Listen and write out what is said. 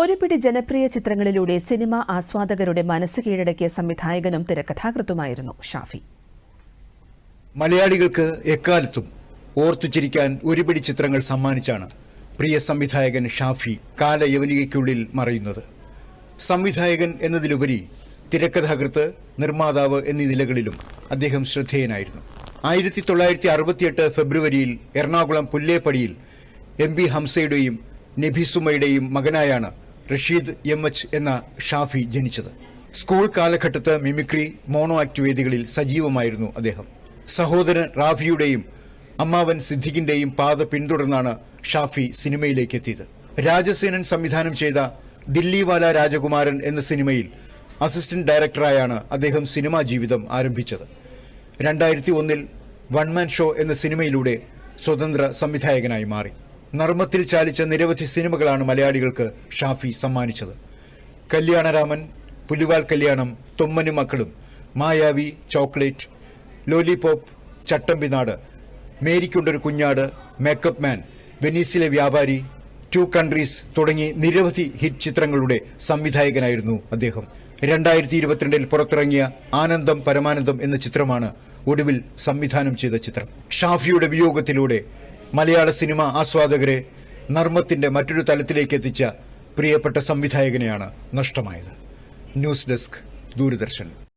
ഒരു പിടി ജനപ്രിയ ചിത്രങ്ങളിലൂടെ സിനിമ ആസ്വാദകരുടെ മനസ്സ് കീഴടക്കിയ സംവിധായകനും തിരക്കഥാകൃത്തുമായിരുന്നു ഷാഫി. മലയാളികൾക്ക് എക്കാലത്തും ഓർത്തുചിരിക്കാൻ ഒരുപിടി ചിത്രങ്ങൾ സമ്മാനിച്ചാണ് പ്രിയ സംവിധായകൻ ഷാഫി കാലയവനികയ്ക്കുള്ളിൽ മറയുന്നത്. സംവിധായകൻ എന്നതിലുപരി തിരക്കഥാകൃത്ത് നിർമ്മാതാവ് എന്നീ നിലകളിലും അദ്ദേഹം ശ്രദ്ധേയനായിരുന്നു. ആയിരത്തി തൊള്ളായിരത്തി അറുപത്തിയെട്ട് ഫെബ്രുവരിയിൽ എറണാകുളം പുല്ലേപ്പടിയിൽ എം ബി ഹംസയുടെയും നബിസുമയുടെയും മകനായാണ് റഷീദ് എം എച്ച് എന്ന ഷാഫി ജനിച്ചത്. സ്കൂൾ കാലഘട്ടത്ത് മിമിക്രി മോണോ ആക്ട് വേദികളിൽ സജീവമായിരുന്നു അദ്ദേഹം. സഹോദരൻ റാഫിയുടെയും അമ്മാവൻ സിദ്ദിഖിന്റെയും പാത പിന്തുടർന്നാണ് ഷാഫി സിനിമയിലേക്ക് എത്തിയത്. രാജസേനൻ സംവിധാനം ചെയ്ത ദില്ലിവാല രാജകുമാരൻ എന്ന സിനിമയിൽ അസിസ്റ്റന്റ് ഡയറക്ടറായാണ് അദ്ദേഹം സിനിമാ ജീവിതം ആരംഭിച്ചത്. രണ്ടായിരത്തി ഒന്നിൽ വൺമാൻ ഷോ എന്ന സിനിമയിലൂടെ സ്വതന്ത്ര സംവിധായകനായി മാറി. നർമ്മത്തിൽ ചാലിച്ച നിരവധി സിനിമകളാണ് മലയാളികൾക്ക് ഷാഫി സമ്മാനിച്ചത്. Kalyanaraman Pulival Kalyanam Thommanum Makkalum Mayavi Chocolate Lollipop Chattambinadu Marykkundoru Kunjaadu Makeup Man വെനീസിലെ വ്യാപാരി ടു കൺട്രീസ് തുടങ്ങി നിരവധി ഹിറ്റ് ചിത്രങ്ങളുടെ സംവിധായകനായിരുന്നു അദ്ദേഹം. രണ്ടായിരത്തി ഇരുപത്തിരണ്ടിൽ പുറത്തിറങ്ങിയ ആനന്ദം പരമാനന്ദം എന്ന ചിത്രമാണ് ഒടുവിൽ സംവിധാനം ചെയ്ത ചിത്രം. ഷാഫിയുടെ വിയോഗത്തിലൂടെ മലയാള സിനിമ ആസ്വാദകരെ നർമ്മത്തിന്റെ മറ്റൊരു തലത്തിലേക്ക് എത്തിച്ച പ്രിയപ്പെട്ട സംവിധായകനെയാണ് നഷ്ടമായത്. News desk Doordarshan.